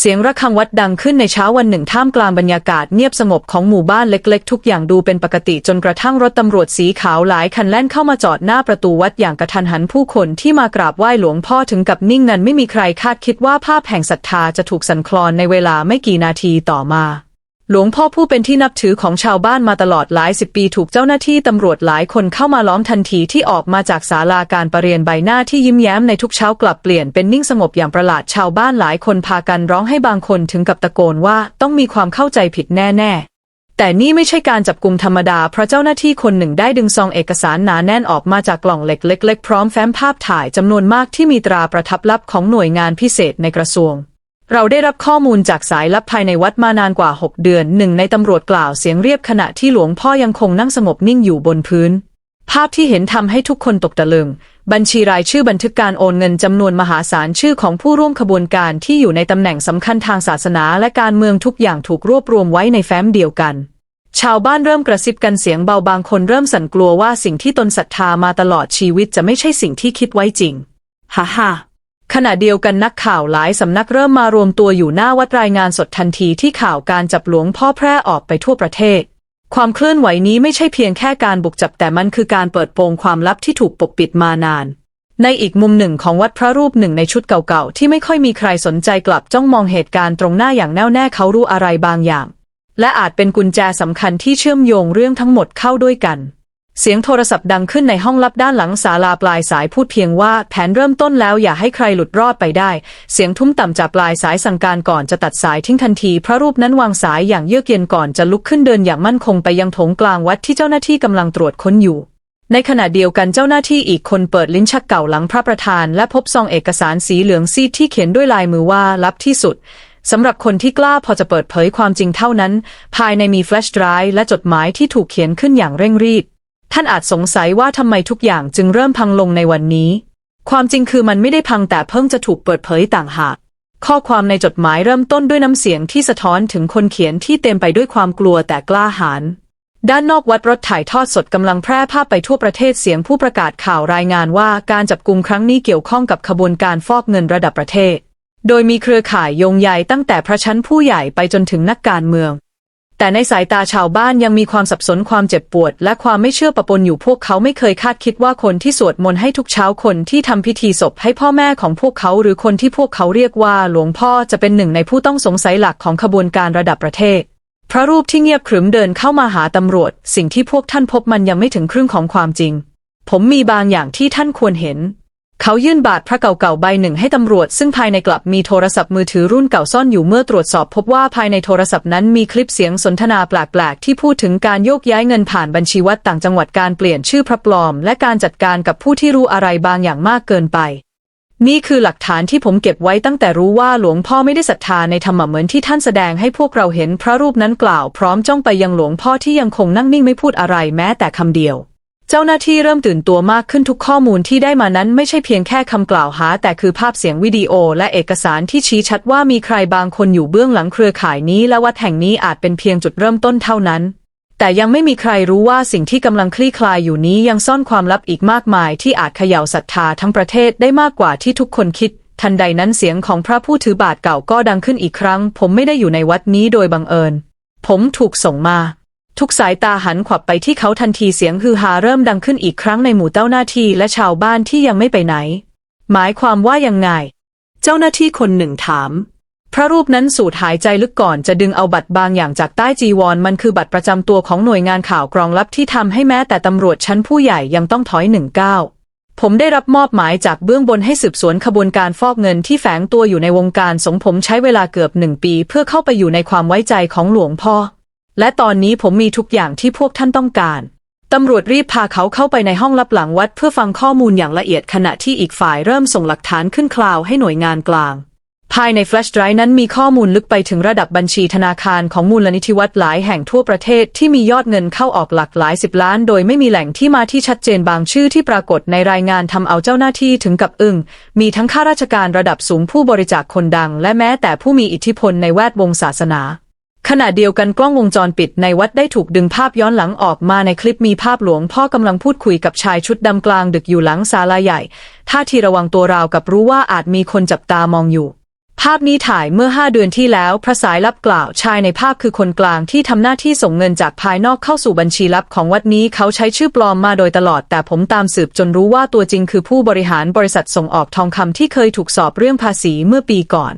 เสียงระฆังวัดดังขึ้นในเช้าวันหนึ่งท่ามกลางบรรยากาศเงียบสงบของหมู่บ้านเล็กๆ ทุกอย่างดูเป็นปกติจนกระทั่งรถตำรวจสีขาวหลายคันแล่นเข้ามาจอดหน้าประตูวัดอย่างกระทันหันผู้คนที่มากราบไหว้หลวงพ่อถึงกับนิ่งนั้นไม่มีใครคาดคิดว่าภาพแห่งศรัทธาจะถูกสั่นคลอนในเวลาไม่กี่นาทีต่อมา หลวงพ่อผู้เป็นที่นับถือของชาวบ้านมาตลอดหลายสิบปีถูกเจ้าหน้าที่ตำรวจหลายคนเข้ามาล้อมทันทีที่ออกมาจากศาลาการประเรียนใบหน้าที่ยิ้มแย้มในทุกเช้ากลับเปลี่ยนเป็นนิ่งสงบอย่างประหลาดชาวบ้านหลายคนพากันร้องให้บางคนถึงกับตะโกนว่าต้องมีความเข้าใจผิดแน่ ๆแต่นี่ไม่ใช่การจับกลุ่มธรรมดา เพราะเจ้าหน้าที่คนหนึ่งได้ดึงซองเอกสารหนาแน่นออกมาจากกล่องเหล็กเล็ก ๆ พร้อมแฟ้มภาพถ่ายจำนวนมากที่มีตราประทับลับของหน่วยงานพิเศษในกระทรวง เราได้รับข้อมูลจากสายลับภายในวัดมานานกว่า 6 เดือนหนึ่งในตำรวจกล่าวเสียงเรียบขณะที่หลวงพ่อยังคงนั่งสงบนิ่งอยู่บนพื้น ภาพที่เห็นทำให้ทุกคนตกตะลึง บัญชีรายชื่อบันทึกการโอนเงินจำนวนมหาศาลชื่อของผู้ร่วมขบวนการที่อยู่ในตำแหน่งสำคัญทางศาสนาและการเมืองทุกอย่างถูกรวบรวมไว้ในแฟ้มเดียวกัน ชาวบ้านเริ่มกระซิบกันเสียงเบาบางคนเริ่มสั่นกลัวว่าสิ่งที่ตนศรัทธามาตลอดชีวิตจะไม่ใช่สิ่งที่คิดไว้จริงฮ่าฮ่า ขณะเดียวกันนักข่าวหลายสำนักเริ่มมารวมตัวอยู่หน้าวัดรายงานสดทันทีที่ข่าวการจับหลวงพ่อแพร่ออกไปทั่วประเทศ ความเคลื่อนไหวนี้ไม่ใช่เพียงแค่การบุกจับแต่มันคือการเปิดโปงความลับที่ถูกปกปิดมานาน ในอีกมุมหนึ่งของวัดพระรูปหนึ่งในชุดเก่าๆ ที่ไม่ค่อยมีใครสนใจกลับจ้องมองเหตุการณ์ตรงหน้าอย่างแน่วแน่เขารู้อะไรบางอย่าง และอาจเป็นกุญแจสำคัญที่เชื่อมโยงเรื่องทั้งหมดเข้าด้วยกัน เสียงโทรศัพท์ดังขึ้นในห้องลับด้านหลังศาลาปลายสายพูดเพียงว่าแผนเริ่มต้นแล้วอย่าให้ใครหลุดรอดไปได้ เสียงทุ้มต่ำจากปลายสายสั่งการก่อนจะตัดสายทิ้งทันที พระรูปนั้นวางสายอย่างเยือกเย็นก่อนจะลุกขึ้นเดินอย่างมั่นคงไปยังโถงกลางวัดที่เจ้าหน้าที่กำลังตรวจค้นอยู่ในขณะเดียวกันเจ้าหน้าที่อีกคนเปิดลิ้นชักเก่าหลังพระประธาน และพบซองเอกสารสีเหลืองซีดที่เขียนด้วยลายมือว่าลับที่สุดสำหรับคนที่กล้าพอจะเปิดเผยความจริงเท่านั้น ภายในมีแฟลชไดรฟ์และจดหมายที่ถูกเขียนขึ้นอย่างเร่งรีบ ท่านอาจสงสัยว่าทำไมทุกอย่างจึงเริ่มพังลงในวันนี้ ความจริงคือมันไม่ได้พังแต่เพิ่งจะถูกเปิดเผยต่างหาก ข้อความในจดหมายเริ่มต้นด้วยน้ำเสียงที่สะท้อนถึงคนเขียนที่เต็มไปด้วยความกลัวแต่กล้าหาญด้านนอกวัดรถถ่ายทอดสดกำลังแพร่ภาพไปทั่วประเทศเสียงผู้ประกาศข่าวรายงานว่าการจับกุมครั้งนี้เกี่ยวข้องกับขบวนการฟอกเงินระดับประเทศ โดยมีเครือข่ายโยงใยตั้งแต่พระชั้นผู้ใหญ่ไปจนถึงนักการเมือง แต่ในสายตาชาวบ้านยังมีความสับสนความเจ็บปวด และความไม่เชื่อปะปนอยู่พวกเขาไม่เคยคาดคิดว่าคนที่สวดมนต์ให้ทุกเช้าคนที่ทำพิธีศพให้พ่อแม่ของพวกเขาหรือคนที่พวกเขาเรียกว่าหลวงพ่อจะเป็นหนึ่งในผู้ต้องสงสัยหลักของขบวนการระดับประเทศ พระรูปที่เงียบขรึมเดินเข้ามาหาตำรวจ สิ่งที่พวกท่านพบมันยังไม่ถึงครึ่งของความจริง ผมมีบางอย่างที่ท่านควรเห็น เขายื่นบาทพระเก่าๆใบหนึ่งให้ตำรวจ ซึ่งภายในกลับมีโทรศัพท์มือถือรุ่นเก่าซ่อนอยู่เมื่อตรวจสอบ พบว่าภายในโทรศัพท์นั้นมีคลิปเสียงสนทนาแปลกๆ ที่พูดถึงการโยกย้ายเงินผ่านบัญชีวัดต่างจังหวัดการเปลี่ยนชื่อพระปลอม และการจัดการกับผู้ที่รู้อะไรบางอย่างมากเกินไป นี่คือหลักฐานที่ผมเก็บไว้ตั้งแต่รู้ว่าหลวงพ่อไม่ได้ศรัทธาในธรรมะเหมือนที่ท่านแสดงให้พวกเราเห็นพระรูปนั้นกล่าว พร้อมจ้องไปยังหลวงพ่อที่ยังคงนั่งนิ่งไม่พูดอะไรแม้แต่คำเดียว เจ้าหน้าที่เริ่มตื่นตัวมากขึ้นทุกข้อมูลที่ได้มานั้นไม่ใช่เพียงแค่คำกล่าวหา แต่คือภาพเสียงวิดีโอ และเอกสารที่ชี้ชัดว่ามีใครบางคนอยู่เบื้องหลังเครือข่ายนี้ และวัดแห่งนี้อาจเป็นเพียงจุดเริ่มต้นเท่านั้น แต่ยังไม่มีใครรู้ว่าสิ่งที่กำลังคลี่คลายอยู่นี้ยังซ่อนความลับอีกมากมาย ที่อาจเขย่าศรัทธาทั้งประเทศได้มากกว่าที่ทุกคนคิด ทันใดนั้นเสียงของพระผู้ถือบาทเก่าก็ดังขึ้นอีกครั้ง ผมไม่ได้อยู่ในวัดนี้โดยบังเอิญ ผมถูกส่งมา ทุกสายตาหันขวับไปที่เขาทันทีเสียงฮือฮาเริ่มดังขึ้นอีกครั้งในหมู่เจ้าหน้าที่และชาวบ้านที่ยังไม่ไปไหน หมายความว่ายังไง เจ้าหน้าที่คนหนึ่งถาม พระรูปนั้นสูดหายใจลึกก่อนจะดึงเอาบัตรบางอย่างจากใต้จีวรมันคือบัตรประจำตัวของหน่วยงานข่าวกรองลับที่ทำให้แม้แต่ตำรวจชั้นผู้ใหญ่ยังต้องถอยหนึ่งก้าวผมได้รับมอบหมายจากเบื้องบนให้สืบสวนขบวนการฟอกเงินที่แฝงตัวอยู่ในวงการสงผมใช้เวลาเกือบหนึ่งปี เพื่อเข้าไปอยู่ในความไว้ใจของหลวงพ่อ และตอนนี้ผมมีทุกอย่างที่พวกท่านต้องการตำรวจรีบพาเขาเข้าไปในห้องลับหลังวัดเพื่อฟังข้อมูลอย่างละเอียดขณะที่อีกฝ่ายเริ่มส่งหลักฐานขึ้นคลาวให้หน่วยงานกลาง ภายในแฟลชไดรฟ์นั้นมีข้อมูลลึกไปถึงระดับบัญชีธนาคารของมูลนิธิวัดหลายแห่งทั่วประเทศที่มียอดเงินเข้าออกหลักหลายสิบล้านโดยไม่มีแหล่งที่มาที่ชัดเจนบางชื่อที่ปรากฏในรายงานทำเอาเจ้าหน้าที่ถึงกับอึง้งมีทั้งข้าราชการระดับสูงผู้บริจาคคนดัง และแม้แต่ผู้มีอิทธิพลในแวดวงศาสนา ขณะเดียวกันกล้องวงจรปิดในวัดได้ถูกดึงภาพย้อนหลังออกมาในคลิปมีภาพหลวงพ่อกำลังพูดคุยกับชายชุดดำกลางดึกอยู่หลังศาลาใหญ่ ท่าทีระวังตัวราวกับรู้ว่าอาจมีคนจับตามองอยู่ ภาพนี้ถ่ายเมื่อห้าเดือนที่แล้วพระสายลับกล่าวชายในภาพคือคนกลางที่ทำหน้าที่ส่งเงินจากภายนอกเข้าสู่บัญชีลับของวัดนี้เขาใช้ชื่อปลอมมาโดยตลอด แต่ผมตามสืบจนรู้ว่าตัวจริงคือผู้บริหารบริษัทส่งออกทองคำที่เคยถูกสอบเรื่องภาษีเมื่อปีก่อน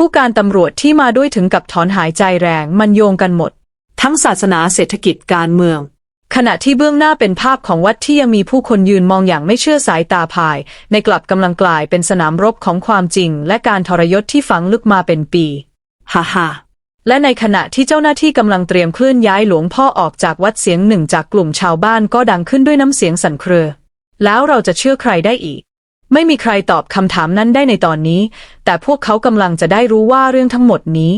ผู้การตำรวจที่มาด้วยถึงกับถอนหายใจแรงมันโยงกันหมด ทั้งศาสนาเศรษฐกิจการเมือง ขณะที่เบื้องหน้าเป็นภาพของวัดที่ยังมีผู้คนยืนมองอย่างไม่เชื่อสายตาภาย ในกลับกำลังกลายเป็นสนามรบของความจริง และการทรยศที่ฝังลึกมาเป็นปีฮ่าฮ่าและในขณะที่เจ้าหน้าที่กำลังเตรียมเคลื่อนย้ายหลวงพ่อออกจากวัดเสียงหนึ่งจากกลุ่มชาวบ้านก็ดังขึ้นด้วยน้ำเสียงสั่นเครือ แล้วเราจะเชื่อใครได้อีก ไม่มีใครตอบคำถามนั้นได้ในตอนนี้ แต่พวกเขากำลังจะได้รู้ว่าเรื่องทั้งหมดนี้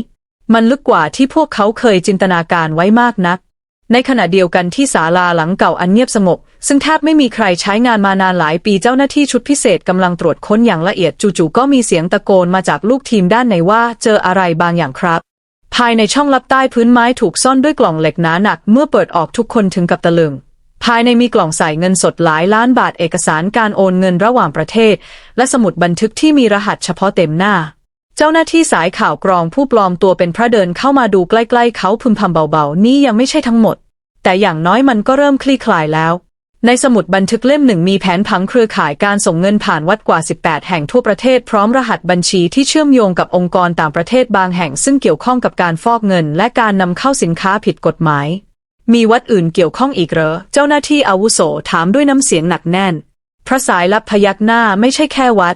มันลึกกว่าที่พวกเขาเคยจินตนาการไว้มากนัก ในขณะเดียวกันที่ศาลาหลังเก่าอันเงียบสงบซึ่งแทบไม่มีใครใช้งานมานานหลายปีเจ้าหน้าที่ชุดพิเศษกำลังตรวจค้นอย่างละเอียดจู่ๆก็มีเสียงตะโกนมาจากลูกทีมด้านในว่าเจออะไรบางอย่างครับ ภายในช่องลับใต้พื้นไม้ถูกซ่อนด้วยกล่องเหล็กหนาหนัก เมื่อเปิดออกทุกคนถึงกับตะลึง ภายในมีกล่องใส่เงินสดหลายล้านบาทเอกสารการโอนเงินระหว่างประเทศ และสมุดบันทึกที่มีรหัสเฉพาะเต็มหน้า เจ้าหน้าที่สายข่าวกรองผู้ปลอมตัวเป็นพระเดินเข้ามาดูใกล้ๆ เขาพึมพำเบาๆ นี่ยังไม่ใช่ทั้งหมด แต่อย่างน้อยมันก็เริ่มคลี่คลายแล้ว ในสมุดบันทึกเล่มหนึ่งมีแผนผังเครือข่ายการส่งเงินผ่านวัดกว่า 18 แห่งทั่วประเทศพร้อมรหัสบัญชีที่เชื่อมโยงกับองค์กรต่างประเทศบางแห่งซึ่งเกี่ยวข้องกับการฟอกเงิน และการนำเข้าสินค้าผิดกฎหมาย มีวัดอื่นเกี่ยวข้องอีกเหรอ เจ้าหน้าที่อาวุโสถามด้วยน้ำเสียงหนักแน่น พระสายลับพยักหน้าไม่ใช่แค่วัด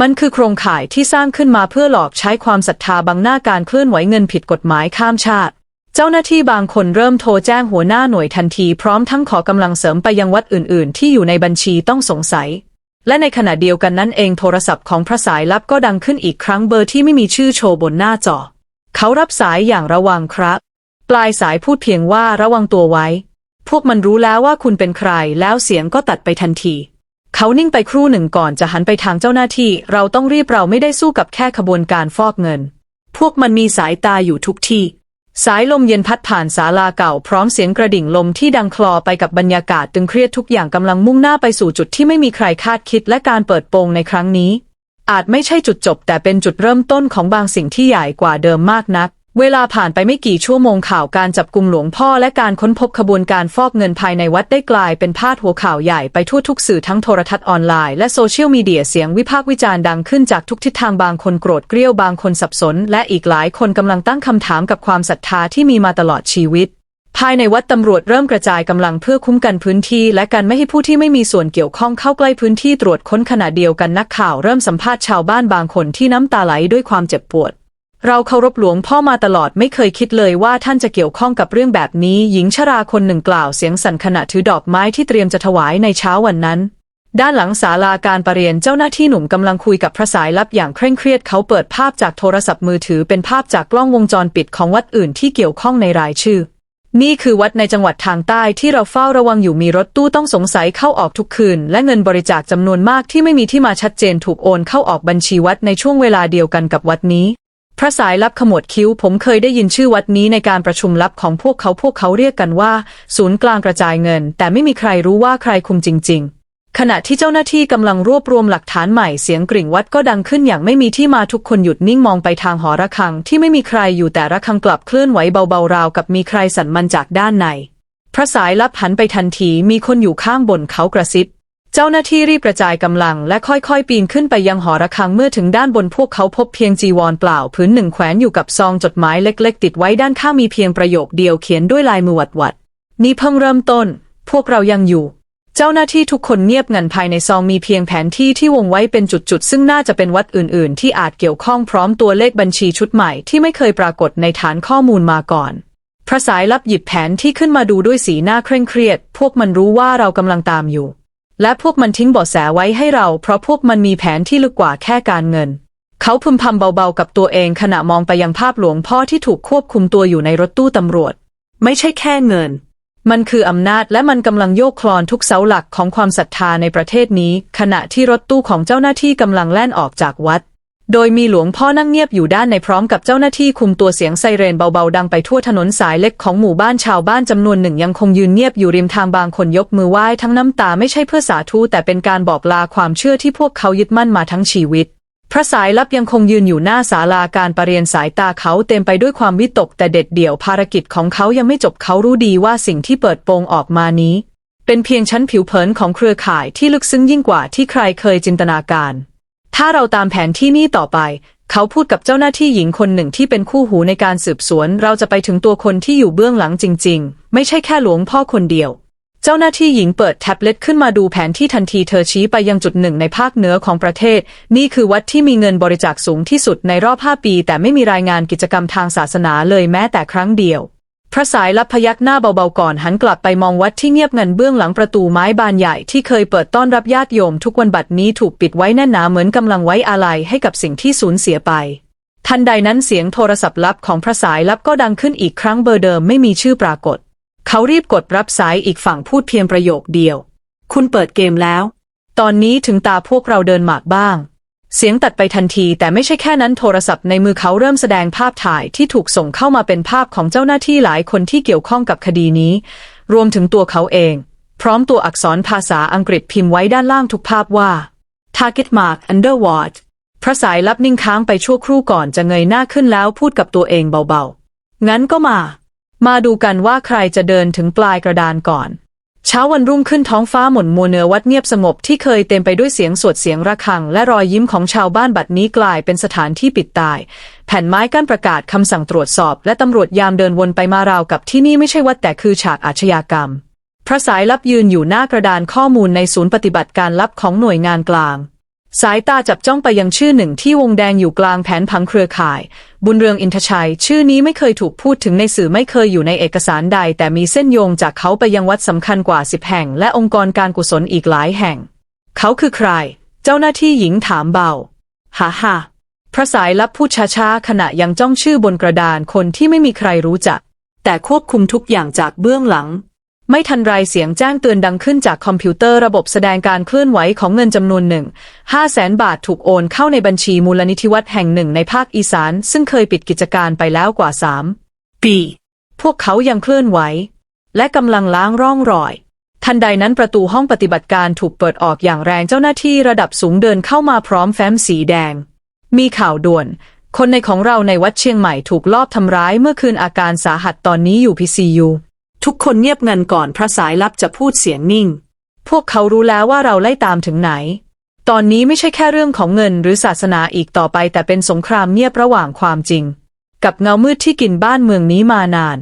มันคือโครงข่ายที่สร้างขึ้นมาเพื่อหลอกใช้ความศรัทธาบังหน้าการเคลื่อนไหวเงินผิดกฎหมายข้ามชาติ เจ้าหน้าที่บางคนเริ่มโทรแจ้งหัวหน้าหน่วยทันทีพร้อมทั้งขอกำลังเสริมไปยังวัดอื่น ๆ ที่อยู่ในบัญชีต้องสงสัย และในขณะเดียวกันนั้นเองโทรศัพท์ของพระสายลับก็ดังขึ้นอีกครั้งเบอร์ที่ไม่มีชื่อโชว์บนหน้าจอ เขารับสายอย่างระวังครับ ปลายสายพูดเพียงว่าระวังตัวไว้ พวกมันรู้แล้วว่าคุณเป็นใคร แล้วเสียงก็ตัดไปทันที เขานิ่งไปครู่หนึ่งก่อนจะหันไปทางเจ้าหน้าที่ เราต้องรีบเราไม่ได้สู้กับแค่ขบวนการฟอกเงิน พวกมันมีสายตาอยู่ทุกที่ สายลมเย็นพัดผ่านศาลาเก่าพร้อมเสียงกระดิ่งลมที่ดังคลอไปกับบรรยากาศตึงเครียดทุกอย่างกำลังมุ่งหน้าไปสู่จุดที่ไม่มีใครคาดคิดและการเปิดโปงในครั้งนี้ อาจไม่ใช่จุดจบ แต่เป็นจุดเริ่มต้นของบางสิ่งที่ใหญ่กว่าเดิมมากนัก เวลาผ่านไปไม่กี่ชั่วโมงข่าวการจับกลุ่มหลวงพ่อและการค้นพบขบวนการฟอกเงินภายในวัดได้กลายเป็นพาดหัวข่าวใหญ่ไปทั่วทุกสื่อทั้งโทรทัศน์ออนไลน์และโซเชียลมีเดียเสียงวิพากษ์วิจารณ์ดังขึ้นจากทุกทิศทางบางคนโกรธเกรี้ยวบางคนสับสน และอีกหลายคนกำลังตั้งคำถามกับความศรัทธาที่มีมาตลอดชีวิต ภายในวัดตำรวจเริ่มกระจายกำลังเพื่อคุ้มกันพื้นที่ และกันไม่ให้ผู้ที่ไม่มีส่วนเกี่ยวข้องเข้าใกล้พื้นที่ตรวจค้นขณะเดียวกันนักข่าวเริ่มสัมภาษณ์ชาวบ้านบางคนที่น้ำตาไหลด้วยความเจ็บปวด เราเคารพหลวงพ่อมาตลอดไม่เคยคิดเลยว่าท่านจะเกี่ยวข้องกับเรื่องแบบนี้ หญิงชราคนหนึ่งกล่าวเสียงสั่นขณะถือดอกไม้ที่เตรียมจะถวายในเช้าวันนั้น ด้านหลังศาลาการประเรียนเจ้าหน้าที่หนุ่มกำลังคุยกับพระสายลับอย่างเคร่งเครียดเขาเปิดภาพจากโทรศัพท์มือถือเป็นภาพจากกล้องวงจรปิดของวัดอื่นที่เกี่ยวข้องในรายชื่อ นี่คือวัดในจังหวัดทางใต้ที่เราเฝ้าระวังอยู่มีรถตู้ต้องสงสัยเข้าออกทุกคืน และเงินบริจาคจำนวนมากที่ไม่มีที่มาชัดเจนถูกโอนเข้าออกบัญชีวัดในช่วงเวลาเดียวกันกับวัดนี้ พระสายลับขมวดคิ้ว ผมเคยได้ยินชื่อวัดนี้ในการประชุมลับของพวกเขาพวกเขาเรียกกันว่า ศูนย์กลางกระจายเงิน แต่ไม่มีใครรู้ว่าใครคุมจริง ๆ ขณะที่เจ้าหน้าที่กำลังรวบรวมหลักฐานใหม่เสียงกริ่งวัดก็ดังขึ้นอย่างไม่มีที่มาทุกคนหยุดนิ่งมองไปทางหอระฆัง ที่ไม่มีใครอยู่แต่ระฆังกลับเคลื่อนไหวเบาๆราวกับมีใครสั่นมันจากด้านใน พระสายลับหันไปทันทีมีคนอยู่ข้างบนเขากระซิบ เจ้าหน้าที่รีบกระจายกำลังและค่อยๆ ปีนขึ้นไปยังหอระฆังเมื่อถึงด้านบนพวกเขาพบเพียงจีวรเปล่าพื้นหนึ่งแขวนอยู่กับซองจดหมายเล็ก ๆ ติดไว้ด้านข้างมีเพียงประโยคเดียวเขียนด้วยลายมือวัดๆนี่เพิ่งเริ่มต้น พวกเรายังอยู่ เจ้าหน้าที่ทุกคนเงียบงันภายในซองมีเพียงแผนที่ที่วงไว้เป็นจุดๆซึ่งน่าจะเป็นวัดอื่น ๆ ที่อาจเกี่ยวข้องพร้อมตัวเลขบัญชีชุดใหม่ที่ไม่เคยปรากฏในฐานข้อมูลมาก่อนพระสายลับหยิบแผนที่ขึ้นมาดูด้วยสีหน้าเคร่งเครียด พวกมันรู้ว่าเรากำลังตามอยู่ และพวกมันทิ้งเบาะแสไว้ให้เรา เพราะพวกมันมีแผนที่ลึกกว่าแค่การเงิน เขาพึมพำเบาๆกับตัวเองขณะมองไปยังภาพหลวงพ่อที่ถูกควบคุมตัวอยู่ในรถตู้ตำรวจ ไม่ใช่แค่เงิน มันคืออำนาจและมันกำลังโยกคลอนทุกเสาหลักของความศรัทธาในประเทศนี้ ขณะที่รถตู้ของเจ้าหน้าที่กำลังแล่นออกจากวัด โดยมีหลวงพ่อนั่งเงียบอยู่ด้านในพร้อมกับเจ้าหน้าที่คุมตัวเสียงไซเรนเบาๆดังไปทั่วถนนสายเล็กของหมู่บ้านชาวบ้านจำนวนหนึ่งยังคงยืนเงียบอยู่ริมทางบางคนยกมือไหว้ทั้งน้ำตาไม่ใช่เพื่อสาธุแต่เป็นการบอกลาความเชื่อที่พวกเขายึดมั่นมาทั้งชีวิต พระสายลับยังคงยืนอยู่หน้าศาลาการประเรียนสายตาเขาเต็มไปด้วยความวิตกแต่เด็ดเดี่ยวภารกิจของเขายังไม่จบเขารู้ดีว่าสิ่งที่เปิดโปงออกมานี้ เป็นเพียงชั้นผิวเผินของเครือข่ายที่ลึกซึ้งยิ่งกว่าที่ใครเคยจินตนาการ ถ้าเราตามแผนที่นี่ต่อไป เขาพูดกับเจ้าหน้าที่หญิงคนหนึ่งที่เป็นคู่หูในการสืบสวน เราจะไปถึงตัวคนที่อยู่เบื้องหลังจริง ๆ ไม่ใช่แค่หลวงพ่อคนเดียว เจ้าหน้าที่หญิงเปิดแท็บเล็ตขึ้นมาดูแผนที่ทันทีเธอชี้ไปยังจุดหนึ่งในภาคเหนือของประเทศ นี่คือวัดที่มีเงินบริจาคสูงที่สุดในรอบ 5 ปี แต่ไม่มีรายงานกิจกรรมทางศาสนาเลยแม้แต่ครั้งเดียว พระสายลับพยักหน้าเบาๆก่อนหันกลับไปมองวัดที่เงียบงันเบื้องหลังประตูไม้บานใหญ่ที่เคยเปิดต้อนรับญาติโยมทุกวันบัดนี้ถูกปิดไว้แน่นหนาเหมือนกำลังไว้อาลัยให้กับสิ่งที่สูญเสียไป ทันใดนั้นเสียงโทรศัพท์ลับของพระสายลับก็ดังขึ้นอีกครั้งเบอร์เดิมไม่มีชื่อปรากฏ เขารีบกดรับสายอีกฝั่งพูดเพียงประโยคเดียว คุณเปิดเกมแล้ว ตอนนี้ถึงตาพวกเราเดินหมากบ้าง เสียงตัดไปทันทีแต่ไม่ใช่แค่นั้นโทรศัพท์ในมือเขาเริ่มแสดงภาพถ่ายที่ถูกส่งเข้ามาเป็นภาพของเจ้าหน้าที่หลายคนที่เกี่ยวข้องกับคดีนี้ รวมถึงตัวเขาเอง พร้อมตัวอักษรภาษาอังกฤษพิมพ์ไว้ด้านล่างทุกภาพว่า Target Mark Underwater พระสายลับนิ่งค้างไปชั่วครู่ก่อนจะเงยหน้าขึ้นแล้วพูดกับตัวเองเบาๆ งั้นก็มา มาดูกันว่าใครจะเดินถึงปลายกระดานก่อน เช้าวันรุ่งขึ้นท้องฟ้าหม่นมัวเนือวัดเงียบสงบที่เคยเต็มไปด้วยเสียงสวดเสียงระฆัง และรอยยิ้มของชาวบ้านบัดนี้กลายเป็นสถานที่ปิดตาย แผ่นไม้กั้นประกาศคำสั่งตรวจสอบ และตำรวจยามเดินวนไปมาราวกับที่นี่ไม่ใช่วัดแต่คือฉากอาชญากรรม พระสายลับยืนอยู่หน้ากระดานข้อมูลในศูนย์ปฏิบัติการลับของหน่วยงานกลาง สายตาจับจ้องไปยังชื่อหนึ่งที่วงแดงอยู่กลางแผนผังเครือข่าย บุญเรืองอินทชัย ชื่อนี้ไม่เคยถูกพูดถึงในสื่อไม่เคยอยู่ในเอกสารใด แต่มีเส้นโยงจากเขาไปยังวัดสำคัญกว่าสิบแห่ง และองค์กรการกุศลอีกหลายแห่ง เขาคือใคร เจ้าหน้าที่หญิงถามเบาฮ่าฮ่าพระสายลับพูดช้าๆขณะยังจ้องชื่อบนกระดานคนที่ไม่มีใครรู้จัก แต่ควบคุมทุกอย่างจากเบื้องหลัง ไม่ทันไรเสียงแจ้งเตือนดังขึ้นจากคอมพิวเตอร์ระบบแสดงการเคลื่อนไหวของเงินจำนวนหนึ่งห้าแสนบาทถูกโอนเข้าในบัญชีมูลนิธิวัดแห่งหนึ่งในภาคอีสาน ซึ่งเคยปิดกิจการไปแล้วกว่าสามปี พวกเขายังเคลื่อนไหว และกำลังล้างร่องรอย ทันใดนั้นประตูห้องปฏิบัติการถูกเปิดออกอย่างแรงเจ้าหน้าที่ระดับสูงเดินเข้ามาพร้อมแฟ้มสีแดง มีข่าวด่วน คนในของเราในวัดเชียงใหม่ถูกลอบทำร้ายเมื่อคืนอาการสาหัสตอนนี้อยู่พีซียู ทุกคนเงียบงันก่อนพระสายลับจะพูดเสียงนิ่ง พวกเขารู้แล้วว่าเราไล่ตามถึงไหน ตอนนี้ไม่ใช่แค่เรื่องของเงินหรือศาสนาอีกต่อไป แต่เป็นสงครามเงียบระหว่างความจริง กับเงามืดที่กินบ้านเมืองนี้มานาน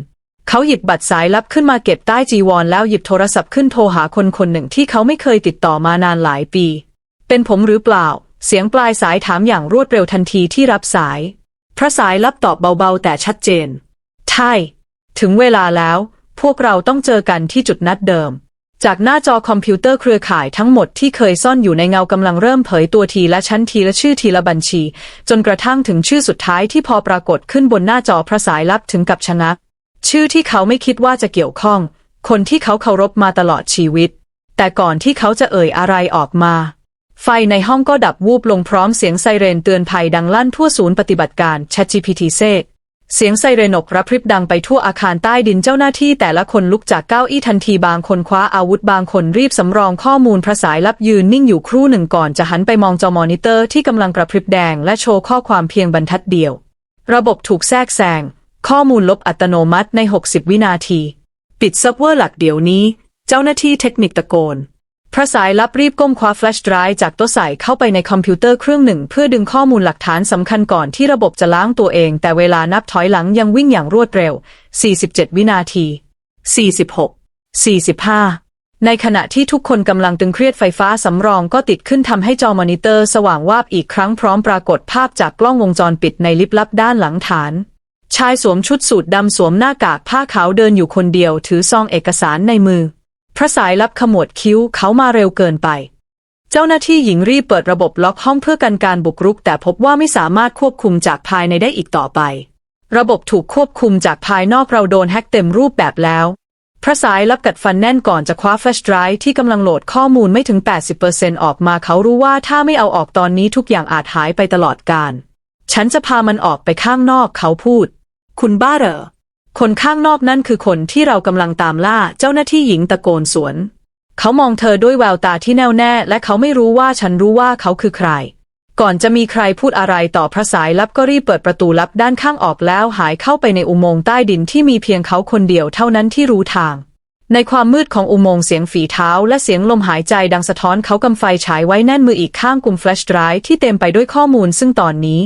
เขาหยิบบัตรสายลับขึ้นมาเก็บใต้จีวรแล้วหยิบโทรศัพท์ขึ้นโทรหาคนคนหนึ่งที่เขาไม่เคยติดต่อมานานหลายปี เป็นผมหรือเปล่า เสียงปลายสายถามอย่างรวดเร็วทันทีที่รับสาย พระสายลับตอบเบาๆ แต่ชัดเจน ใช่ ถึงเวลาแล้ว พวกเราต้องเจอกันที่จุดนัดเดิม จากหน้าจอคอมพิวเตอร์เครือข่ายทั้งหมดที่เคยซ่อนอยู่ในเงากำลังเริ่มเผยตัวทีละชั้นทีละชื่อทีละบัญชี จนกระทั่งถึงชื่อสุดท้ายที่พอปรากฏขึ้นบนหน้าจอพระสายลับถึงกับชะงัก ชื่อที่เขาไม่คิดว่าจะเกี่ยวข้อง คนที่เขาเคารพมาตลอดชีวิต แต่ก่อนที่เขาจะเอ่ยอะไรออกมาไฟในห้องก็ดับวูบลงพร้อมเสียงไซเรนเตือนภัยดังลั่นทั่วศูนย์ปฏิบัติการ ChatGPT เซก เสียงไซเรนกระพริบดังไปทั่วอาคารใต้ดินเจ้าหน้าที่แต่ละคนลุกจากเก้าอี้ทันทีบางคนคว้าอาวุธบางคนรีบสำรองข้อมูลพระสายลับยืนนิ่งอยู่ครู่หนึ่งก่อนจะหันไปมองจอมอนิเตอร์ที่กำลังกระพริบแดงและโชว์ข้อความเพียงบรรทัดเดียว ระบบถูกแทรกแซง ข้อมูลลบอัตโนมัติใน 60 วินาที ปิดเซิร์ฟเวอร์หลักเดี๋ยวนี้ เจ้าหน้าที่เทคนิคตะโกน พระสายลับรีบก้มคว้าแฟลชไดรฟ์จากโต๊ะใส่เข้าไปในคอมพิวเตอร์เครื่องหนึ่ง เพื่อดึงข้อมูลหลักฐานสำคัญก่อนที่ระบบจะล้างตัวเอง แต่เวลานับถอยหลังยังวิ่งอย่างรวดเร็ว 47 วินาที 46 45 ในขณะที่ทุกคนกำลังตึงเครียดไฟฟ้าสำรองก็ติดขึ้นทำให้จอมอนิเตอร์สว่างวาบอีกครั้งพร้อมปรากฏภาพจากกล้องวงจรปิดในลิฟต์ลับด้านหลังฐาน ชายสวมชุดสูทดำสวมหน้า กากผ้าขาวเดินอยู่คนเดียว ถือซองเอกสารในมือ พระสายลับขมวดคิ้วเขามาเร็วเกินไป เจ้าหน้าที่หญิงรีบเปิดระบบล็อกห้องเพื่อกันการบุกรุก แต่พบว่าไม่สามารถควบคุมจากภายในได้อีกต่อไป ระบบถูกควบคุมจากภายนอกเราโดนแฮ็กเต็มรูปแบบแล้ว พระสายลับกัดฟันแน่นก่อนจะคว้าแฟลชไดรฟ์ที่กำลังโหลดข้อมูลไม่ถึง 80%ออกมาเขารู้ว่าถ้าไม่เอาออกตอนนี้ทุกอย่างอาจหายไปตลอดกาลฉันจะพามันออกไปข้างนอกเขาพูด คุณบ้าเหรอ คนข้างนอกนั่นคือคนที่เรากำลังตามล่าเจ้าหน้าที่หญิงตะโกนสวน เขามองเธอด้วยแววตาที่แน่วแน่ และเขาไม่รู้ว่าฉันรู้ว่าเขาคือใคร ก่อนจะมีใครพูดอะไรต่อพระสายลับก็รีบเปิดประตูลับด้านข้างออกแล้วหายเข้าไปในอุโมงค์ใต้ดินที่มีเพียงเขาคนเดียวเท่านั้นที่รู้ทาง ในความมืดของอุโมงค์เสียงฝีเท้า และเสียงลมหายใจดังสะท้อนเขากำไฟฉายไว้แน่นมืออีกข้างกลุ่มแฟลชไดรฟ์ที่เต็มไปด้วยข้อมูลซึ่งตอนนี้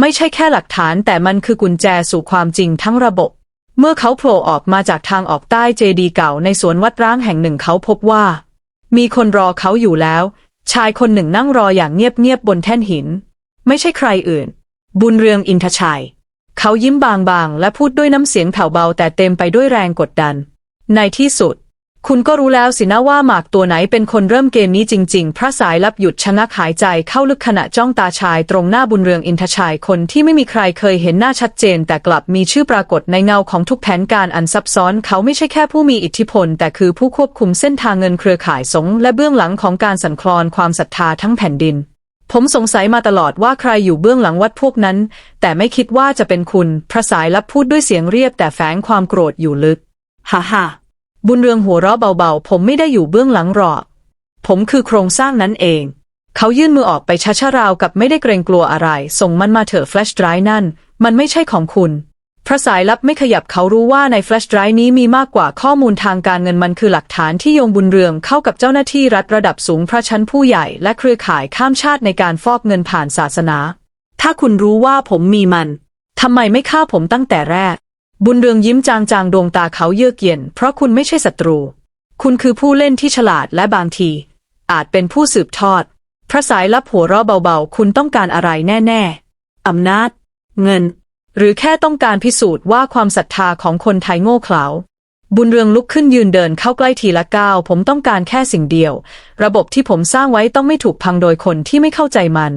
ไม่ใช่แค่หลักฐานแต่มันคือกุญแจสู่ความจริงทั้งระบบ เมื่อเขาโผล่ออกมาจากทางออกใต้เจดีเก่าในสวนวัดร้างแห่งหนึ่งเขาพบว่า มีคนรอเขาอยู่แล้ว ชายคนหนึ่งนั่งรออย่างเงียบๆบนแท่นหิน ไม่ใช่ใครอื่น บุญเรืองอินทชัย เขายิ้มบางๆ และพูดด้วยน้ำเสียงแผ่วเบาแต่เต็มไปด้วยแรงกดดัน ในที่สุด คุณก็รู้แล้วสินะว่าหมากตัวไหนเป็นคนเริ่มเกมนี้จริง ๆ พระสายลับหยุดชะงักหายใจเข้าลึกขณะจ้องตาชายตรงหน้าบุญเรืองอินทชัยคนที่ไม่มีใครเคยเห็นหน้าชัดเจน แต่กลับมีชื่อปรากฏในเงาของทุกแผนการอันซับซ้อน เขาไม่ใช่แค่ผู้มีอิทธิพล แต่คือผู้ควบคุมเส้นทางเงินเครือข่ายสงและเบื้องหลังของการสั่นคลอนความศรัทธาทั้งแผ่นดิน ผมสงสัยมาตลอดว่าใครอยู่เบื้องหลังวัดพวกนั้น แต่ไม่คิดว่าจะเป็นคุณ พระสายลับพูดด้วยเสียงเรียบแต่แฝงความโกรธอยู่ลึก ฮ่าฮ่า บุญเรืองหัวเราะเบาๆ ผมไม่ได้อยู่เบื้องหลังหรอก ผมคือโครงสร้างนั้นเอง เขายื่นมือออกไปช้าๆราวกับไม่ได้เกรงกลัวอะไร ส่งมันมาเถอะแฟลชไดร์นั่น มันไม่ใช่ของคุณ พระสายลับไม่ขยับเขารู้ว่าในแฟลชไดร์นี้มีมากกว่าข้อมูลทางการเงินมันคือหลักฐานที่โยงบุญเรืองเข้ากับเจ้าหน้าที่รัฐระดับสูงพระชั้นผู้ใหญ่และเครือข่ายข้ามชาติในการฟอกเงินผ่านศาสนา ถ้าคุณรู้ว่าผมมีมันทำไมไม่ฆ่าผมตั้งแต่แรก บุญเรืองยิ้มจางๆดวงตาเขาเยือกเย็น เพราะคุณไม่ใช่ศัตรู คุณคือผู้เล่นที่ฉลาดและบางที อาจเป็นผู้สืบทอด พระสายลับหัวเราะเบาๆ คุณต้องการอะไรแน่ๆ อำนาจ เงิน หรือแค่ต้องการพิสูจน์ว่าความศรัทธาของคนไทยโง่เขลาบุญเรืองลุกขึ้นยืนเดินเข้าใกล้ทีละก้าว ผมต้องการแค่สิ่งเดียว ระบบที่ผมสร้างไว้ต้องไม่ถูกพังโดยคนที่ไม่เข้าใจมัน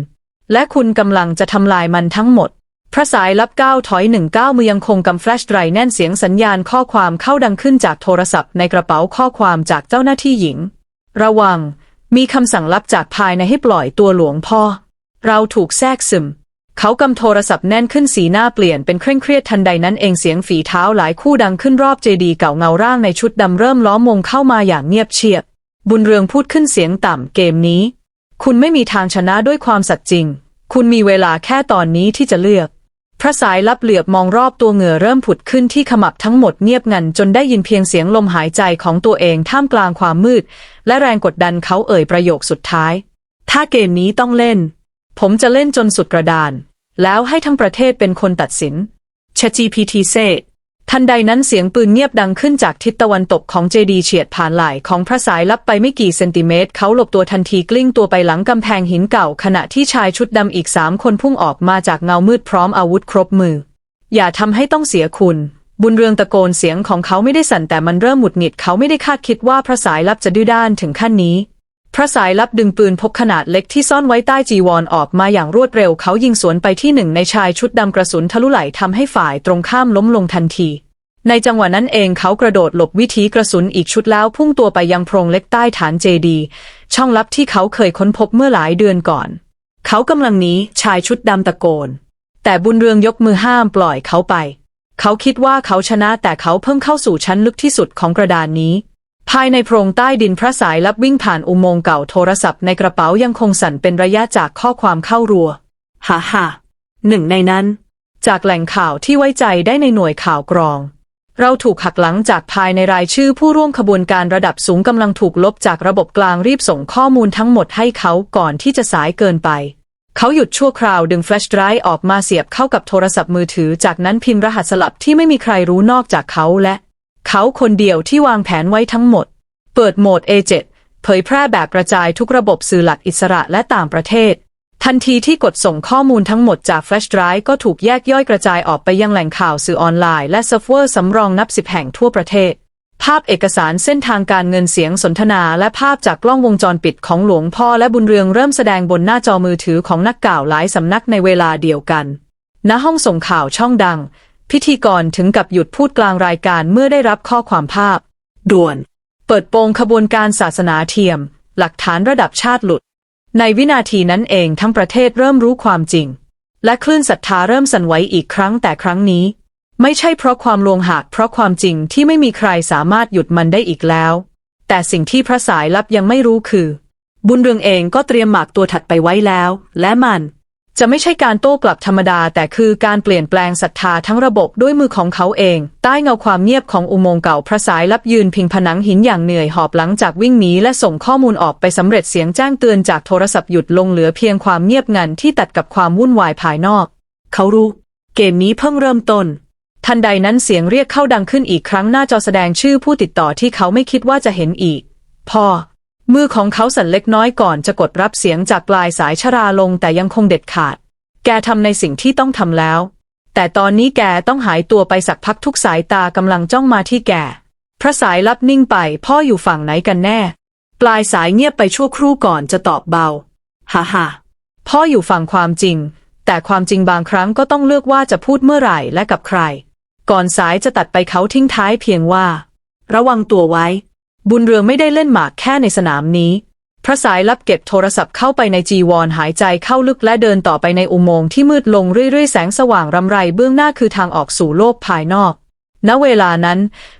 และคุณกำลังจะทำลายมันทั้งหมด พระสายลับก้าวถอยหนึ่งก้าวมือยังคงกำแฟลชไรแน่นเสียงสัญญาณข้อความเข้าดังขึ้นจากโทรศัพท์ในกระเป๋าข้อความจากเจ้าหน้าที่หญิง ระวัง มีคำสั่งลับจากภายในให้ปล่อยตัวหลวงพ่อ เราถูกแทรกซึม เขากำโทรศัพท์แน่นขึ้นสีหน้าเปลี่ยนเป็นเคร่งเครียดทันใดนั้นเองเสียงฝีเท้าหลายคู่ดังขึ้นรอบเจดีเก่าเงาร่างในชุดดำเริ่มล้อมวงเข้ามาอย่างเงียบเชียบ บุญเรืองพูดขึ้นเสียงต่ำเกมนี้ คุณไม่มีทางชนะด้วยความสัตย์จริง คุณมีเวลาแค่ตอนนี้ที่จะเลือก พระสายลับเหลือบมองรอบตัวเหงื่อเริ่มผุดขึ้นที่ขมับทั้งหมดเงียบงันจนได้ยินเพียงเสียงลมหายใจของตัวเองท่ามกลางความมืด และแรงกดดันเขาเอ่ยประโยคสุดท้าย ถ้าเกมนี้ต้องเล่น ผมจะเล่นจนสุดกระดาน แล้วให้ทั้งประเทศเป็นคนตัดสิน ChatGPT เซ ทันใดนั้นเสียงปืนเงียบดังขึ้นจากทิศตะวันตกของเจดีเฉียดผ่านไหล่ของพระสายลับไปไม่กี่เซนติเมตร เขาหลบตัวทันทีกลิ้งตัวไปหลังกำแพงหินเก่า ขณะที่ชายชุดดำอีกสามคนพุ่งออกมาจากเงามืดพร้อมอาวุธครบมือ อย่าทำให้ต้องเสียคุณ บุญเรืองตะโกนเสียงของเขาไม่ได้สั่นแต่มันเริ่มหมุดหงิดเขาไม่ได้คาดคิดว่าพระสายลับจะดื้อด้านถึงขั้นนี้ พระสายลับดึงปืนพกขนาดเล็กที่ซ่อนไว้ใต้จีวรอออกมาอย่างรวดเร็วเขายิงสวนไปที่หนึ่งในชายชุดดำกระสุนทะลุไหลทำให้ฝ่ายตรงข้ามล้มลงทันที ในจังหวะนั้นเองเขากระโดดหลบวิถีกระสุนอีกชุดแล้วพุ่งตัวไปยังโพรงเล็กใต้ฐานเจดีช่องลับที่เขาเคยค้นพบเมื่อหลายเดือนก่อน เขากำลังหนีชายชุดดำตะโกน แต่บุญเรืองยกมือห้ามปล่อยเขาไป เขาคิดว่าเขาชนะแต่เขาเพิ่งเข้าสู่ชั้นลึกที่สุดของกระดานนี้ ภายในโพรงใต้ดินพระสายลับวิ่งผ่านอุโมงค์เก่าโทรศัพท์ในกระเป๋ายังคงสั่นเป็นระยะจากข้อความเข้ารัวฮ่าฮ่าหนึ่งในนั้น จากแหล่งข่าวที่ไว้ใจได้ในหน่วยข่าวกรอง เราถูกหักหลังจากภายในรายชื่อผู้ร่วมขบวนการระดับสูงกำลังถูกลบจากระบบกลางรีบส่งข้อมูลทั้งหมดให้เขาก่อนที่จะสายเกินไป เขาหยุดชั่วคราวดึงแฟลชไดรฟ์ออกมาเสียบเข้ากับโทรศัพท์มือถือ จากนั้นพิมพ์รหัสสลับที่ไม่มีใครรู้นอกจากเขาและ เขาคนเดียวที่วางแผนไว้ทั้งหมด เปิดโหมด A7 เผยแพร่แบบกระจายทุกระบบสื่อหลักอิสระและต่างประเทศ ทันทีที่กดส่งข้อมูลทั้งหมดจากแฟลชไดรฟ์ก็ถูกแยกย่อยกระจายออกไปยังแหล่งข่าวสื่อออนไลน์และเซิร์ฟเวอร์สำรองนับสิบแห่งทั่วประเทศ ภาพเอกสารเส้นทางการเงินเสียงสนทนา และภาพจากกล้องวงจรปิดของหลวงพ่อและบุญเรืองเริ่มแสดงบนหน้าจอมือถือของนักข่าวหลายสำนักในเวลาเดียวกันณห้องส่งข่าวช่องดัง พิธีกรถึงกับหยุดพูดกลางรายการเมื่อได้รับข้อความภาพ ด่วน เปิดโปงขบวนการศาสนาเทียม หลักฐานระดับชาติหลุด ในวินาทีนั้นเองทั้งประเทศเริ่มรู้ความจริง และคลื่นศรัทธาเริ่มสั่นไหวอีกครั้งแต่ครั้งนี้ ไม่ใช่เพราะความลวงหักเพราะความจริงที่ไม่มีใครสามารถหยุดมันได้อีกแล้ว แต่สิ่งที่พระสายลับยังไม่รู้คือ บุญเรืองเองก็เตรียมหมากตัวถัดไปไว้แล้ว และมัน จะไม่ใช่การโต้กลับธรรมดา แต่คือการเปลี่ยนแปลงศรัทธาทั้งระบบด้วยมือของเขาเอง ใต้เงาความเงียบของอุโมงค์เก่าพระสายลับยืนพิงผนังหินอย่างเหนื่อยหอบหลังจากวิ่งหนีและส่งข้อมูลออกไปสำเร็จเสียงแจ้งเตือนจากโทรศัพท์หยุดลงเหลือเพียงความเงียบงันที่ตัดกับความวุ่นวายภายนอก เขารู้ เกมนี้เพิ่งเริ่มต้นทันใดนั้นเสียงเรียกเข้าดังขึ้นอีกครั้งหน้าจอแสดงชื่อผู้ติดต่อที่เขาไม่คิดว่าจะเห็นอีก พ่อ มือของเขาสั่นเล็กน้อยก่อนจะกดรับเสียงจากปลายสายชราลงแต่ยังคงเด็ดขาด แกทำในสิ่งที่ต้องทำแล้ว แต่ตอนนี้แกต้องหายตัวไปสักพักทุกสายตากำลังจ้องมาที่แก พระสายลับนิ่งไปพ่ออยู่ฝั่งไหนกันแน่ ปลายสายเงียบไปชั่วครู่ก่อนจะตอบเบา ฮ่าฮ่าพ่ออยู่ฝั่งความจริง แต่ความจริงบางครั้งก็ต้องเลือกว่าจะพูดเมื่อไหร่และกับใคร ก่อนสายจะตัดไปเขาทิ้งท้ายเพียงว่า ระวังตัวไว้ บุญเรืองไม่ได้เล่นหมากแค่ในสนามนี้ พระสายลับเก็บโทรศัพท์เข้าไปในจีวรหายใจเข้าลึกและเดินต่อไปในอุโมงค์ที่มืดลงเรื่อยๆ แสงสว่างรำไรเบื้องหน้าคือทางออกสู่โลกภายนอก ณ เวลานั้น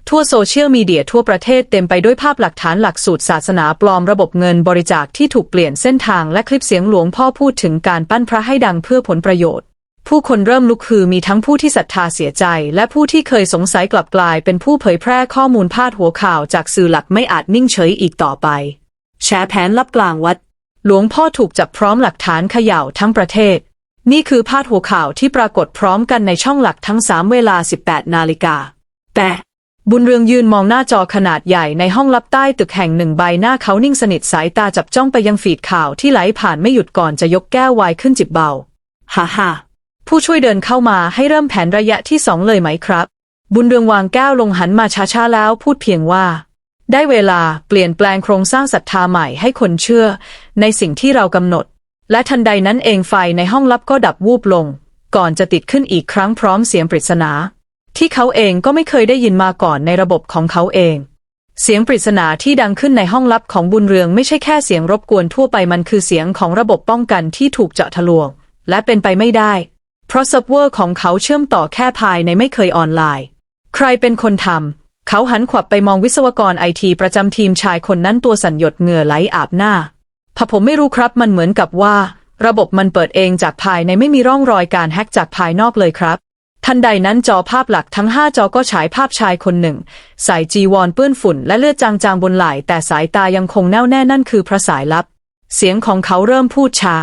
ทั่วโซเชียลมีเดียทั่วประเทศเต็มไปด้วยภาพหลักฐานหลักสูตรศาสนาปลอมระบบเงินบริจาคที่ถูกเปลี่ยนเส้นทางและคลิปเสียงหลวงพ่อพูดถึงการปั้นพระให้ดังเพื่อผลประโยชน์ ผู้คนเริ่มลุกฮือมีทั้งผู้ที่ศรัทธาเสียใจ และผู้ที่เคยสงสัยกลับกลายเป็นผู้เผยแพร่ข้อมูลพาดหัวข่าวจากสื่อหลักไม่อาจนิ่งเฉยอีกต่อไป แชร์แผนลับกลางวัด หลวงพ่อถูกจับพร้อมหลักฐานเขย่าทั้งประเทศ นี่คือพาดหัวข่าวที่ปรากฏพร้อมกันในช่องหลักทั้งสามเวลา 18 นาฬิกา แต่บุญเรืองยืนมองหน้าจอขนาดใหญ่ในห้องลับใต้ตึกแห่งหนึ่งใบหน้าเขานิ่งสนิทสายตาจับจ้องไปยังฟีดข่าวที่ไหลผ่านไม่หยุดก่อนจะยกแก้วไวน์ขึ้นจิบเบา ฮ่าฮ่า ผู้ช่วยเดินเข้ามาให้เริ่มแผนระยะที่สองเลยไหมครับ บุญเรืองวางแก้วลงหันมาช้าๆแล้วพูดเพียงว่า ได้เวลาเปลี่ยนแปลงโครงสร้างศรัทธาใหม่ให้คนเชื่อ ในสิ่งที่เรากำหนด และทันใดนั้นเองไฟในห้องลับก็ดับวูบลง ก่อนจะติดขึ้นอีกครั้งพร้อมเสียงปริศนา ที่เขาเองก็ไม่เคยได้ยินมาก่อนในระบบของเขาเอง เสียงปริศนาที่ดังขึ้นในห้องลับของบุญเรืองไม่ใช่แค่เสียงรบกวนทั่วไปมันคือเสียงของระบบป้องกันที่ถูกเจาะทะลวง และเป็นไปไม่ได้ เพราะเซิร์ฟเวอร์ของเขาเชื่อมต่อแค่ภายในไม่เคยออนไลน์ ใครเป็นคนทำ เขาหันขวับไปมองวิศวกรไอทีประจำทีมชายคนนั้นตัวสั่นหยดเหงื่อไหลอาบหน้าพะผมไม่รู้ครับมันเหมือนกับว่า ระบบมันเปิดเองจากภายในไม่มีร่องรอยการแฮ็กจากภายนอกเลยครับทันใดนั้นจอภาพหลักทั้งห้าจอก็ฉายภาพชายคนหนึ่งใส่จีวรเปื้อนฝุ่นและเลือดจางๆบนไหล่แต่สายตายังคงแน่วแน่นั่นคือพระสายลับ เสียงของเขาเริ่มพูดชา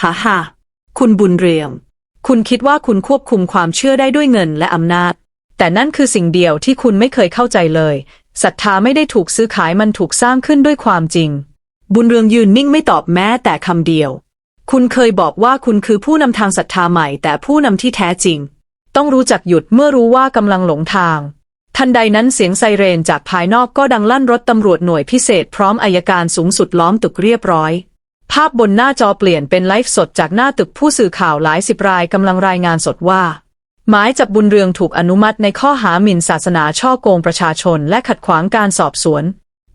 ฮ่าฮ่าคุณบุญเรียม คุณคิดว่าคุณควบคุมความเชื่อได้ด้วยเงินและอำนาจ แต่นั่นคือสิ่งเดียวที่คุณไม่เคยเข้าใจเลยศรัทธาไม่ได้ถูกซื้อขายมันถูกสร้างขึ้นด้วยความจริง บุญเรืองยืนนิ่งไม่ตอบแม้แต่คำเดียว คุณเคยบอกว่าคุณคือผู้นำทางศรัทธาใหม่ แต่ผู้นำที่แท้จริง ต้องรู้จักหยุดเมื่อรู้ว่ากำลังหลงทาง ทันใดนั้นเสียงไซเรนจากภายนอกก็ดังลั่นรถตำรวจหน่วยพิเศษพร้อมอายการสูงสุดล้อมตึกเรียบร้อย ภาพบนหน้าจอเปลี่ยนเป็นไลฟ์สดจากหน้าตึกผู้สื่อข่าวหลายสิบรายกำลังรายงานสดว่า หมายจับบุญเรืองถูกอนุมัติในข้อหาหมิ่นศาสนาช่อโกงประชาชนและขัดขวางการสอบสวน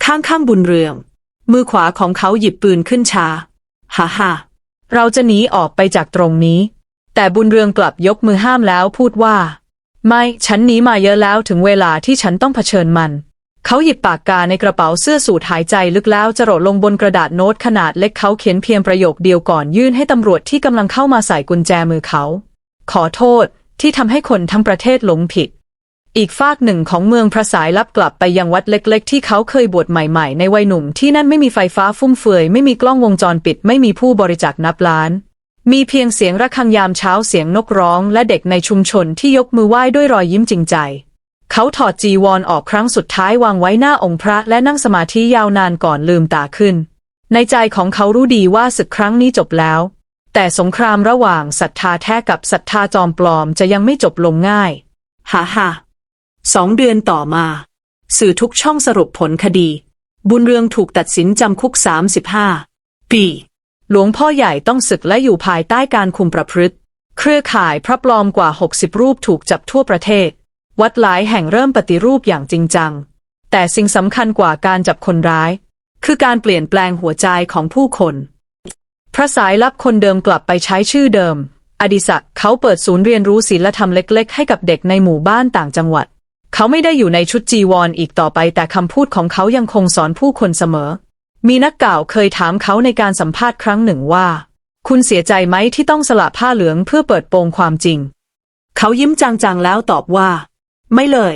ข้างข้างๆบุญเรือง มือขวาของเขาหยิบปืนขึ้นชาฮ่าฮ่าเราจะหนีออกไปจากตรงนี้ แต่บุญเรืองกลับยกมือห้ามแล้วพูดว่า ไม่ ฉันหนีมาเยอะแล้วถึงเวลาที่ฉันต้องเผชิญมัน เขาหยิบปากกาในกระเป๋าเสื้อสูทหายใจลึกแล้วจะโรดลงบนกระดาษโน้ตขนาดเล็กเขาเขียนเพียงประโยคเดียวก่อนยื่นให้ตำรวจที่กำลังเข้ามาใส่กุญแจมือเขา ขอโทษที่ทำให้คนทั้งประเทศหลงผิด อีกฝากหนึ่งของเมืองพระสายลับกลับไปยังวัดเล็ก ๆ ที่เขาเคยบวชใหม่ๆ ในวัยหนุ่มที่นั่นไม่มีไฟฟ้าฟุ่มเฟือยไม่มีกล้องวงจรปิดไม่มีผู้บริจาคนับล้าน มีเพียงเสียงระฆังยามเช้าเสียงนกร้อง และเด็กในชุมชนที่ยกมือไหว้ด้วยรอยยิ้มจริงใจ เขาถอดจีวรอออกครั้งสุดท้ายวางไว้หน้าองค์พระและนั่งสมาธิยาวนานก่อนลืมตาขึ้น ในใจของเขารู้ดีว่าศึกครั้งนี้จบแล้ว แต่สงครามระหว่างศรัทธาแท้กับศรัทธาจอมปลอมจะยังไม่จบลงง่ายฮ่าฮ่าสองเดือนต่อมา สื่อทุกช่องสรุปผลคดี บุญเรืองถูกตัดสินจำคุก 35 ปี หลวงพ่อใหญ่ต้องศึกและอยู่ภายใต้การคุมประพฤติ เครือข่ายพระปลอมกว่า 60 รูปถูกจับทั่วประเทศ วัดหลายแห่งเริ่มปฏิรูปอย่างจริงจัง แต่สิ่งสำคัญกว่าการจับคนร้าย คือการเปลี่ยนแปลงหัวใจของผู้คน พระสายลับคนเดิมกลับไปใช้ชื่อเดิม อดิศักดิ์เขาเปิดศูนย์เรียนรู้ศิลธรรมเล็กๆ ให้กับเด็กในหมู่บ้านต่างจังหวัด เขาไม่ได้อยู่ในชุดจีวรออีกต่อไป แต่คำพูดของเขายังคงสอนผู้คนเสมอ มีนักกล่าวเคยถามเขาในการสัมภาษณ์ครั้งหนึ่งว่า คุณเสียใจไหมที่ต้องสละผ้าเหลืองเพื่อเปิดโปงความจริง เขายิ้มจางๆแล้วตอบว่า ไม่เลย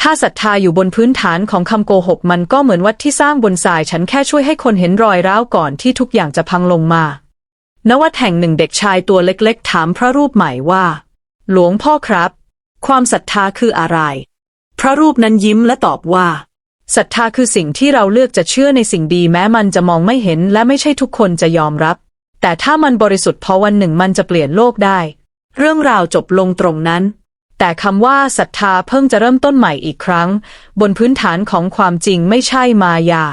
ถ้าศรัทธาอยู่บนพื้นฐานของคำโกหกมันก็เหมือนวัดที่สร้างบนทรายฉันแค่ช่วยให้คนเห็นรอยร้าวก่อนที่ทุกอย่างจะพังลงมา ณ วัดแห่งหนึ่งเด็กชายตัวเล็กๆ ถามพระรูปใหม่ว่า หลวงพ่อครับ ความศรัทธาคืออะไร พระรูปนั้นยิ้มและตอบว่าศรัทธาคือสิ่งที่เราเลือกจะเชื่อในสิ่งดีแม้มันจะมองไม่เห็นและไม่ใช่ทุกคนจะยอมรับ แต่ถ้ามันบริสุทธิ์พอวันหนึ่งมันจะเปลี่ยนโลกได้ เรื่องราวจบลงตรงนั้น แต่คำว่าศรัทธาเพิ่งจะเริ่มต้นใหม่อีกครั้ง บนพื้นฐานของความจริงไม่ใช่มายา